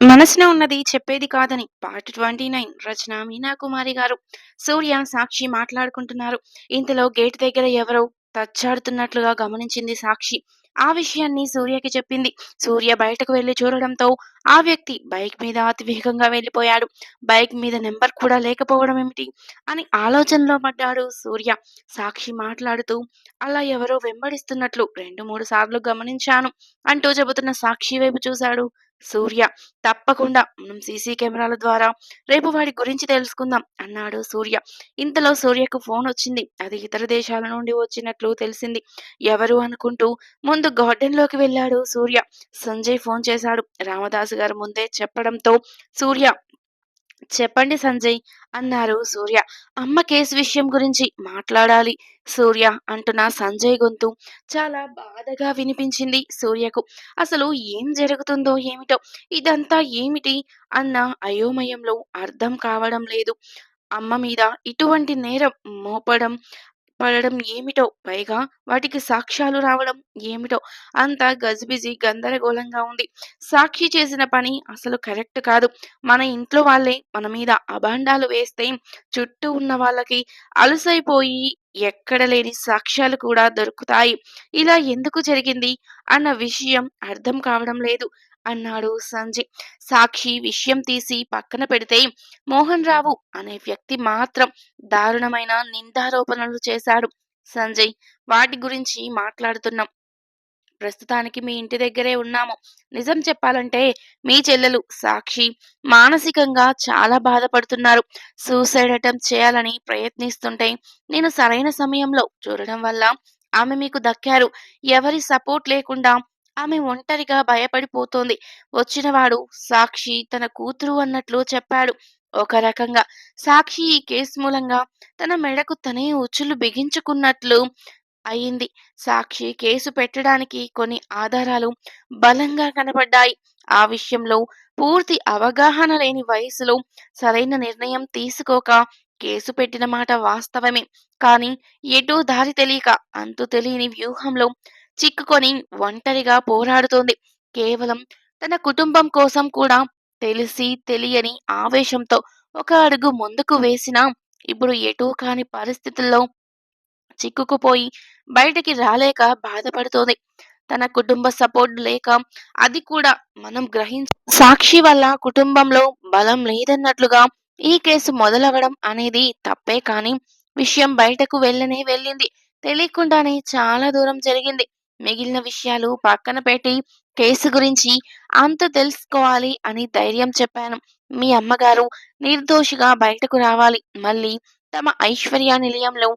మనసున ఉన్నది చెప్పేది కాదని పార్ట్ ట్వంటీ నైన్ రచన మీనాకుమారి గారు. సూర్య సాక్షి మాట్లాడుకుంటున్నారు. ఇంతలో గేట్ దగ్గర ఎవరో తచ్చాడుతున్నట్లుగా గమనించింది సాక్షి. ఆ విషయాన్ని సూర్యకి చెప్పింది. సూర్య బయటకు వెళ్ళి చూడడంతో ఆ వ్యక్తి బైక్ మీద అతి వేగంగా వెళ్ళిపోయాడు బైక్ మీద నెంబర్ కూడా లేకపోవడం ఏమిటి? అని ఆలోచనలో పడ్డాడు సూర్య. సాక్షి మాట్లాడుతూ అలా ఎవరో వెంబడిస్తున్నట్లు రెండు మూడు సార్లు గమనించాను అంటూ చెబుతున్న సాక్షి వైపు చూశాడు. సూర్య తప్పకుండా. మనం సీసీ కెమెరాల ద్వారా రేపు వాడి గురించి తెలుసుకుందాం అన్నాడు సూర్య. ఇంతలో సూర్యకు ఫోన్ వచ్చింది. అది ఇతర దేశాల నుండి వచ్చినట్లు తెలిసింది. ఎవరు అనుకుంటూ ముందు గార్డెన్లోకి వెళ్ళాడు సూర్య. సంజయ్ ఫోన్ చేశాడు. రామదాసు గారు ముందే చెప్పడంతో సూర్య చెప్పండి సంజయ్ అన్నారు సూర్య. అమ్మ కేసు విషయం గురించి మాట్లాడాలి సూర్య అంటున్న సంజయ్ గొంతు. చాలా బాధగా వినిపించింది సూర్యకు. అసలు ఏం జరుగుతుందో ఏమిటో ఇదంతా ఏమిటి అన్న అయోమయంలో అర్థం కావడం లేదు. అమ్మ మీద ఇటువంటి నేరం మోపడం పడడం ఏమిటో? పైగా వాటికి సాక్ష్యాలు రావడం ఏమిటో? అంత గజిబిజి గందరగోళంగా ఉంది. సాక్షి చేసిన పని అసలు కరెక్ట్ కాదు. మన ఇంట్లో వాళ్ళే మన మీద అభాండాలు వేస్తే చుట్టూ ఉన్న వాళ్ళకి అలసైపోయి ఎక్కడ లేని సాక్ష్యాలు కూడా దొరుకుతాయి. ఇలా ఎందుకు జరిగింది? అన్న విషయం అర్థం కావడం లేదు అన్నాడు సంజయ్. సాక్షి విషయం తీసి పక్కన పెడితే మోహన్ రావు అనే వ్యక్తి మాత్రం దారుణమైన నిందారోపణలు చేశాడు. సంజయ్ వాటి గురించి మాట్లాడుతున్నాం. ప్రస్తుతానికి మీ ఇంటి దగ్గరే ఉన్నాము. నిజం చెప్పాలంటే మీ చెల్లెలు సాక్షి మానసికంగా చాలా బాధపడుతున్నారు. సూసైడ్ అటెంప్ట్ చేయాలని ప్రయత్నిస్తుంటే నేను సరైన సమయంలో చూడడం వల్ల ఆమె మీకు దక్కారు. ఎవరి సపోర్ట్ లేకుండా ఆమె ఒంటరిగా భయపడిపోతోంది. వచ్చినవాడు సాక్షి తన కూతురు అన్నట్లు చెప్పాడు. ఒక రకంగా సాక్షి ఈ కేసు మూలంగా తన మెడకు తనే ఉచ్చులు బిగించుకున్నట్లు అయింది. సాక్షి కేసు పెట్టడానికి కొన్ని ఆధారాలు బలంగా కనబడ్డాయి. ఆ విషయంలో పూర్తి అవగాహన లేని వయసులో సరైన నిర్ణయం తీసుకోక కేసు పెట్టిన మాట వాస్తవమే. కానీ ఎటూ దారి తెలియక అంతు తెలియని వ్యూహంలో చిక్కుకొని ఒంటరిగా పోరాడుతోంది. కేవలం తన కుటుంబం కోసం కూడా తెలిసి తెలియని ఆవేశంతో ఒక అడుగు ముందుకు వేసినా ఇప్పుడు ఎటూ కాని పరిస్థితుల్లో చిక్కుకుపోయి బయటికి రాలేక బాధపడుతోంది. తన కుటుంబ సపోర్ట్ లేక అది కూడా మనం గ్రహించ సాక్షి వల్ల కుటుంబంలో బలం లేదన్నట్లుగా ఈ కేసు మొదలవడం అనేది తప్పే కానీ విషయం బయటకు వెళ్ళనే వెళ్ళింది. తెలియకుండానే చాలా దూరం జరిగింది. మిగిలిన విషయాలు పక్కన పెట్టి కేసు గురించి అంత తెలుసుకోవాలి అని ధైర్యం చెప్పాను. మీ అమ్మగారు నిర్దోషిగా బయటకు రావాలి. మళ్ళీ తమ ఐశ్వర్య నిలయంలో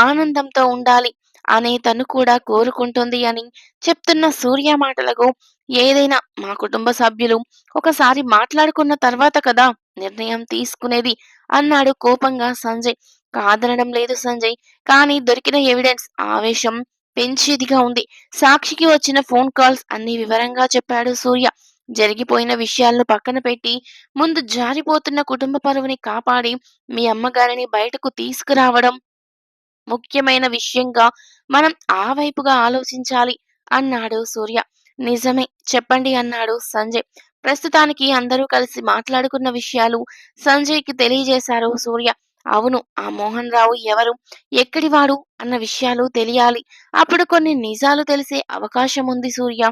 ఆనందంతో ఉండాలి అనే తను కూడా కోరుకుంటుంది అని చెప్తున్న సూర్య మాటలకు ఏదైనా మా కుటుంబ సభ్యులు ఒకసారి మాట్లాడుకున్న తర్వాత కదా నిర్ణయం తీసుకునేది అన్నాడు కోపంగా సంజయ్. కాదనడం లేదు సంజయ్ కానీ దొరికిన ఎవిడెన్స్ ఆవేశం పెంచేదిగా ఉంది. సాక్షికి వచ్చిన ఫోన్ కాల్స్ అన్ని వివరంగా చెప్పాడు సూర్య. జరిగిపోయిన విషయాలను పక్కన పెట్టి ముందు జారిపోతున్న కుటుంబ పరువుని కాపాడి మీ అమ్మగారిని బయటకు తీసుకురావడం ముఖ్యమైన విషయంగా మనం ఆ వైపుగా ఆలోచించాలి అన్నాడు సూర్య. నిజమే చెప్పండి అన్నాడు సంజయ్. ప్రస్తుతానికి అందరూ కలిసి మాట్లాడుకున్న విషయాలు సంజయ్కి తెలియజేశారు సూర్య. అవును ఆ మోహన్ రావు ఎవరు ఎక్కడివాడు అన్న విషయాలు తెలియాలి. అప్పుడు కొన్ని నిజాలు తెలిసే అవకాశం ఉంది సూర్య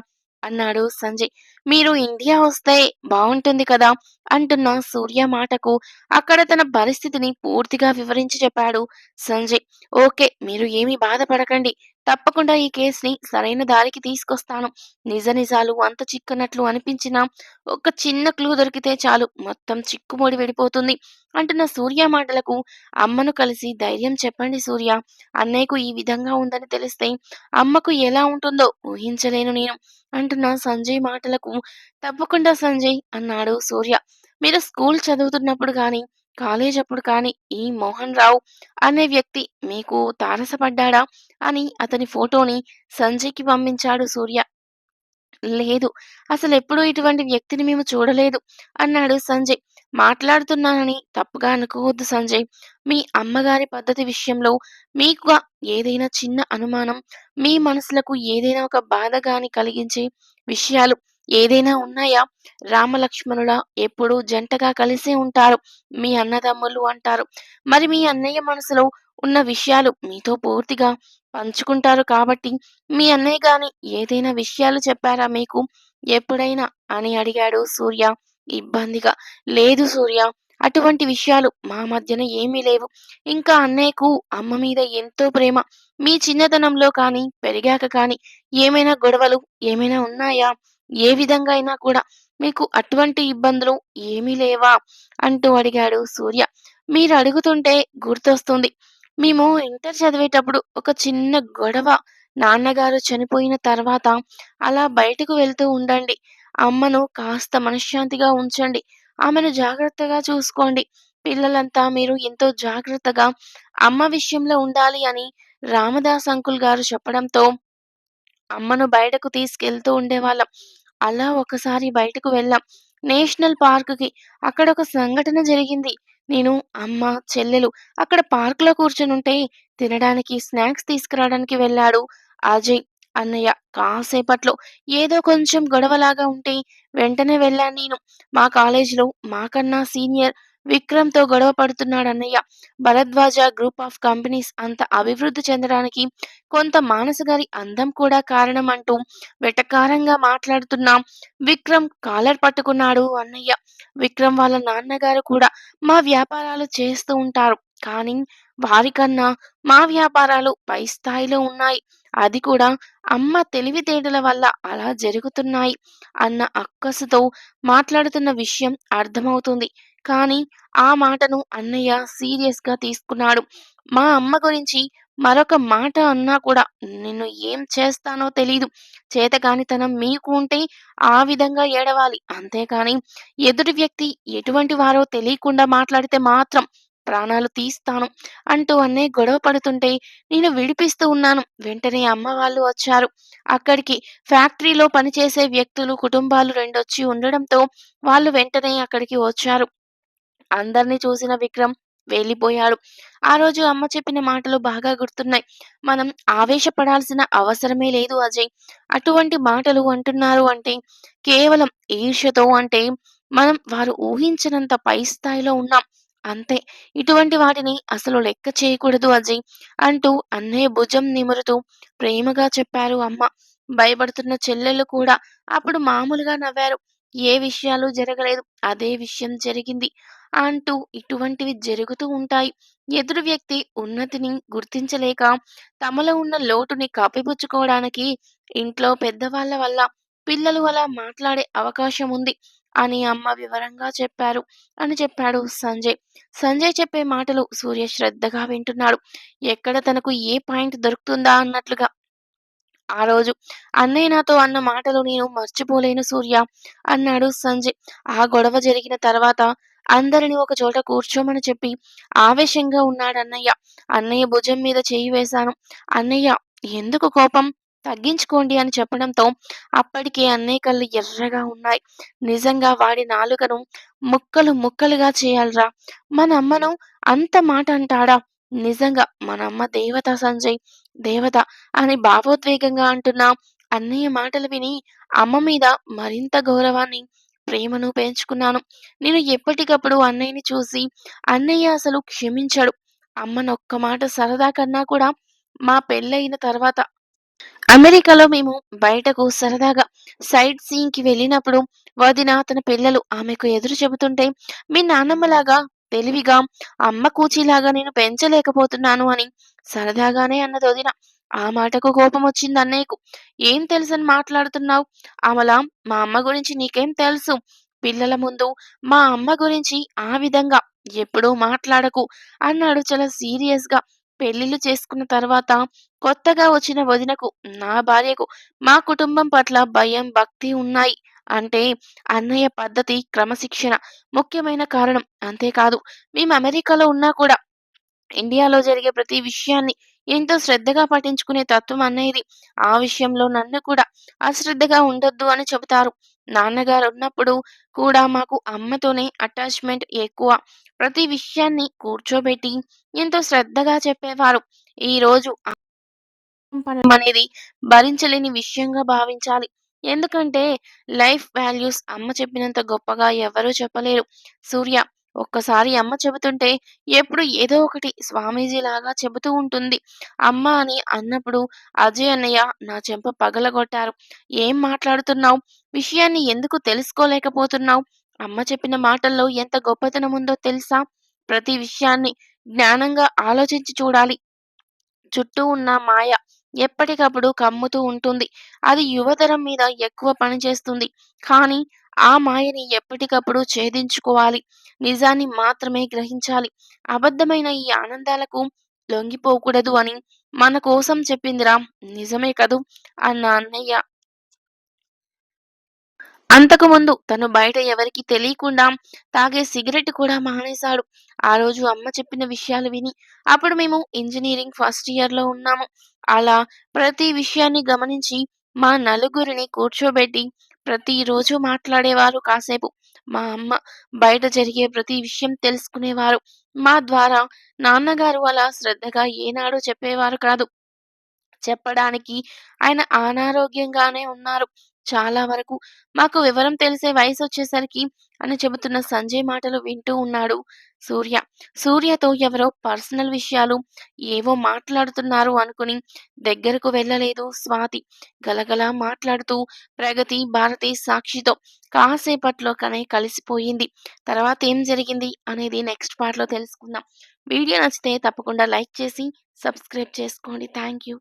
అన్నాడు సంజయ్. మీరు ఇండియా వస్తే బాగుంటుంది కదా అంటున్న సూర్య మాటకు. అక్కడ తన పరిస్థితిని పూర్తిగా వివరించి చెప్పాడు సంజయ్. ఓకే మీరు ఏమీ బాధపడకండి. తప్పకుండా ఈ కేసుని సరైన దారికి తీసుకొస్తాను. నిజ నిజాలు అంత చిక్కనట్లు అనిపించినా ఒక చిన్న క్లూ దొరికితే చాలు మొత్తం చిక్కుమోడి విడిపోతుంది అంటున్న సూర్య మాటలకు అమ్మను కలిసి ధైర్యం చెప్పండి సూర్య. అన్నయ్యకు ఈ విధంగా ఉందని తెలిస్తే అమ్మకు ఎలా ఉంటుందో ఊహించలేను నేను అంటున్న సంజయ్ మాటలకు తప్పకుండా సంజయ్ అన్నాడు సూర్య. మీరు స్కూల్ చదువుతున్నప్పుడు కానీ కాలేజ్ అప్పుడు కానీ ఈ మోహన్ రావు అనే వ్యక్తి మీకు తారసపడ్డాడా అని అతని ఫోటోని సంజయ్కి పంపించాడు సూర్య. లేదు అసలు ఎప్పుడూ ఇటువంటి వ్యక్తిని మేము చూడలేదు అన్నాడు సంజయ్. మాట్లాడుతున్నానని తప్పుగా అనుకోవద్దు సంజయ్. మీ అమ్మగారి పద్ధతి విషయంలో మీకు ఏదైనా చిన్న అనుమానం మీ మనసులకు ఏదైనా ఒక బాధ గాని కలిగించే విషయాలు ఏదైనా ఉన్నాయా? రామలక్ష్మణుల ఎప్పుడూ జంటగా కలిసి ఉంటారు మీ అన్నదమ్ములు అంటారు. మరి మీ అన్నయ్య మనసులో ఉన్న విషయాలు మీతో పూర్తిగా పంచుకుంటారు కాబట్టి మీ అన్నయ్య గాని ఏదైనా విషయాలు చెప్పారా మీకు? ఎప్పుడైనా? అని అడిగాడు సూర్య ఇబ్బందిగా. లేదు సూర్య అటువంటి విషయాలు మా మధ్యన ఏమీ లేవు. ఇంకా అన్నయ్యకు అమ్మ మీద ఎంతో ప్రేమ. మీ చిన్నతనంలో కానీ పెరిగాక కానీ ఏమైనా గొడవలు ఏమైనా ఉన్నాయా? ఏ విధంగా అయినా కూడా మీకు అటువంటి ఇబ్బందులు ఏమీ లేవా? అంటూ అడిగాడు సూర్య. మీరు అడుగుతుంటే గుర్తొస్తుంది. మేము ఇంటర్ చదివేటప్పుడు ఒక చిన్న గొడవ. నాన్నగారు చనిపోయిన తర్వాత అలా బయటకు వెళ్తూ ఉండండి. అమ్మను కాస్త మనశ్శాంతిగా ఉంచండి. ఆమెను జాగ్రత్తగా చూసుకోండి. పిల్లలంతా మీరు ఎంతో జాగ్రత్తగా అమ్మ విషయంలో ఉండాలి అని రామదాస్ అంకుల్ గారు చెప్పడంతో అమ్మను బయటకు తీసుకెళ్తూ ఉండేవాళ్ళం. అలా ఒకసారి బయటకు వెళ్ళాం. నేషనల్ పార్కుకి. అక్కడ ఒక సంఘటన జరిగింది. నేను అమ్మ చెల్లెలు అక్కడ పార్కులో కూర్చునుంటే తినడానికి స్నాక్స్ తీసుకురావడానికి వెళ్ళాడు అజయ్ అన్నయ్య. కాసేపట్లో ఏదో కొంచెం గొడవలాగా ఉంటే వెంటనే వెళ్ళాను నేను. మా కాలేజీలో మాకన్నా సీనియర్ విక్రమ్‌తో గొడవ పడుతున్నాడు అన్నయ్య. భరద్వాజ గ్రూప్ ఆఫ్ కంపెనీస్ అంత అభివృద్ధి చెందడానికి కొంత మానస గారి అందం కూడా కారణం అంటూ వెటకారంగా మాట్లాడుతున్న విక్రమ్ కాలర్ పట్టుకున్నాడు అన్నయ్య. విక్రమ్ వాళ్ళ నాన్నగారు కూడా మా వ్యాపారాలు చేస్తూ ఉంటారు. కానీ వారికన్నా మా వ్యాపారాలు పై స్థాయిలో ఉన్నాయి. అది కూడా అమ్మ తెలివితేటల వల్ల అలా జరుగుతున్నాయి అన్న అక్కసుతో మాట్లాడుతున్న విషయం అర్థమవుతుంది. కానీ ఆ మాటను అన్నయ్య సీరియస్‌గా తీసుకున్నాడు. మా అమ్మ గురించి మరొక మాట అన్నా కూడా నిన్ను ఏం చేస్తానో తెలీదు. చేతగానితనం మీకు ఉంటే ఆ విధంగా ఏడవాలి. అంతేకాని ఎదుటి వ్యక్తి ఎటువంటి వారో తెలియకుండా మాట్లాడితే మాత్రం ప్రాణాలు తీస్తాను అంటూ అన్నే గొడవ పడుతుంటే నేను విడిపిస్తూ ఉన్నాను. వెంటనే అమ్మ వాళ్ళు వచ్చారు. అక్కడికి ఫ్యాక్టరీలో పనిచేసే వ్యక్తులు కుటుంబాలు రెండొచ్చి ఉండడంతో వాళ్ళు వెంటనే అక్కడికి వచ్చారు. అందర్నీ చూసిన విక్రమ్ వెళ్ళిపోయాడు. ఆ రోజు అమ్మ చెప్పిన మాటలు బాగా గుర్తున్నాయి. మనం ఆవేశపడాల్సిన అవసరమే లేదు అజయ్. అటువంటి మాటలు అంటున్నారు అంటే కేవలం ఈర్ష్యతో అంటే మనం వారు ఊహించినంత పై స్థాయిలో ఉన్నాం. అంతే. ఇటువంటి వాటిని అసలు లెక్క చేయకూడదు అజయ్ అంటూ అన్నయ్య భుజం నిమురుతూ ప్రేమగా చెప్పారు అమ్మ. భయపడుతున్న చెల్లెళ్ళు కూడా అప్పుడు మామూలుగా నవ్వారు. ఏ విషయాలు జరగలేదు. అదే విషయం జరిగింది అంటూ ఇటువంటివి జరుగుతూ ఉంటాయి. ఎదురు వ్యక్తి ఉన్నతిని గుర్తించలేక తమలో ఉన్న లోటుని కప్పిపుచ్చుకోవడానికి ఇంట్లో పెద్దవాళ్ళ వల్ల పిల్లలు అలా మాట్లాడే అవకాశం ఉంది అని అమ్మ వివరంగా చెప్పారు అని చెప్పాడు సంజయ్. సంజయ్ చెప్పే మాటలు సూర్య శ్రద్ధగా వింటున్నాడు. ఎక్కడ తనకు ఏ పాయింట్ దొరుకుతుందా అన్నట్లుగా. ఆ రోజు అన్నయ్య నాతో అన్న మాటలు నేను మర్చిపోలేను సూర్య అన్నాడు సంజయ్. ఆ గొడవ జరిగిన తర్వాత అందరిని ఒక చోట కూర్చోమని చెప్పి ఆవేశంగా ఉన్నాడు అన్నయ్య అన్నయ్య భుజం మీద చెయ్యి వేశాను. అన్నయ్య ఎందుకు కోపం? తగ్గించుకోండి అని చెప్పడంతో అప్పటికే అన్నయ్య కళ్ళు ఎర్రగా ఉన్నాయి. నిజంగా వాడి నాలుకను ముక్కలు ముక్కలుగా చేయాలిరా! మన అమ్మను అంత మాట అంటాడా? నిజంగా మన అమ్మ దేవత సంజయ్ దేవత అని భావోద్వేగంగా అంటున్నా అన్నయ్య మాటలు విని అమ్మ మీద మరింత గౌరవాన్ని, ప్రేమను పెంచుకున్నాను. నేను ఎప్పటికప్పుడు అన్నయ్యని చూసి అన్నయ్య అసలు క్షమించాడు అమ్మను ఒక్క మాట సరదా కన్నా కూడా మా పెళ్ళయిన తర్వాత అమెరికాలో మేము బయటకు సరదాగా సైట్ సీయింగ్‌కి వెళ్ళినప్పుడు వదిన, తన పిల్లలు ఆమెకు ఎదురు చెబుతుంటే మీ నాన్నమ్మలాగా తెలివిగా, అమ్మ కూచిలాగా నేను పెంచలేకపోతున్నాను అని సరదాగానే అన్నది వదిన. ఆ మాటకు కోపం వచ్చింది అన్నయ్యకు. ఏం తెలుసని మాట్లాడుతున్నావు? అమల మా అమ్మ గురించి నీకేం తెలుసు? పిల్లల ముందు మా అమ్మ గురించి ఆ విధంగా ఎప్పుడూ మాట్లాడకు అన్నాడు చాలా సీరియస్గా పెళ్ళిళ్ళు చేసుకున్న తర్వాత కొత్తగా వచ్చిన వదినకు, నా భార్యకు మా కుటుంబం పట్ల భయం, భక్తి ఉన్నాయి. అంటే అన్నయ్య పద్ధతి, క్రమశిక్షణ ముఖ్యమైన కారణం. అంతేకాదు మేము అమెరికాలో ఉన్నా కూడా ఇండియాలో జరిగే ప్రతి విషయాన్ని ఎంతో శ్రద్ధగా పట్టించుకునే తత్వం అనేది ఆ విషయంలో నన్ను కూడా అశ్రద్ధగా ఉండొద్దు అని చెబుతారు. నాన్నగారు ఉన్నప్పుడు కూడా మాకు అమ్మతోనే అటాచ్‌మెంట్ ఎక్కువ. ప్రతి విషయాన్ని కూర్చోబెట్టి ఎంతో శ్రద్ధగా చెప్పేవారు. ఈ రోజు అనేది భరించలేని విషయంగా భావించాలి. ఎందుకంటే లైఫ్ వాల్యూస్ అమ్మ చెప్పినంత గొప్పగా ఎవరూ చెప్పలేరు. సూర్య ఒక్కసారి అమ్మ చెబుతుంటే ఎప్పుడు ఏదో ఒకటి స్వామీజీలాగా చెబుతూ ఉంటుంది. అమ్మ అని అన్నప్పుడు అజయ్ అన్నయ్య నా చెంప పగలగొట్టారు. ఏం మాట్లాడుతున్నావు? విషయాన్ని ఎందుకు తెలుసుకోలేకపోతున్నావు? అమ్మ చెప్పిన మాటల్లో ఎంత గొప్పతనం ఉందో తెలుసా? ప్రతి విషయాన్ని జ్ఞానంగా ఆలోచించి చూడాలి. చుట్టూ ఉన్న మాయ ఎప్పటికప్పుడు కమ్ముతూ ఉంటుంది. అది యువతరం మీద ఎక్కువ పనిచేస్తుంది. కానీ ఆ మాయని ఎప్పటికప్పుడు ఛేదించుకోవాలి. నిజాన్ని మాత్రమే గ్రహించాలి. అబద్ధమైన ఈ ఆనందాలకు లొంగిపోకూడదు అని మన కోసం చెప్పిందిరా! నిజమే కదూ! అన్న అన్నయ్య అంతకుముందు తను బయట ఎవరికి తెలియకుండా తాగే సిగరెట్ కూడా మానేశాడు. ఆ రోజు అమ్మ చెప్పిన విషయాలు విని అప్పుడు మేము ఇంజనీరింగ్ ఫస్ట్ ఇయర్‌లో ఉన్నాము. అలా ప్రతి విషయాన్ని గమనించి మా నలుగురిని కూర్చోబెట్టి ప్రతిరోజు మాట్లాడేవారు కాసేపు. మా అమ్మ బయట జరిగే ప్రతి విషయం తెలుసుకునేవారు. మా ద్వారా నాన్నగారు అలా శ్రద్ధగా ఏనాడు చెప్పేవారు కాదు. చెప్పడానికి ఆయన అనారోగ్యంగానే ఉన్నారు. చాలా వరకు మాకు వివరం తెలిసే వయసు వచ్చేసరికి అని చెబుతున్న సంజయ్ మాటలు వింటూ ఉన్నాడు సూర్య. సూర్యతో ఎవరో పర్సనల్ విషయాలు ఏవో మాట్లాడుతున్నారు అనుకుని దగ్గరకు వెళ్ళలేదు స్వాతి. గలగలా మాట్లాడుతూ ప్రగతి, భారతి, సాక్షితో కాసేపట్లోకనే కలిసిపోయింది. తర్వాత ఏం జరిగింది అనేది నెక్స్ట్ పార్ట్‌లో తెలుసుకుందాం. వీడియో నచ్చితే తప్పకుండా లైక్ చేసి సబ్స్క్రైబ్ చేసుకోండి. Thank you.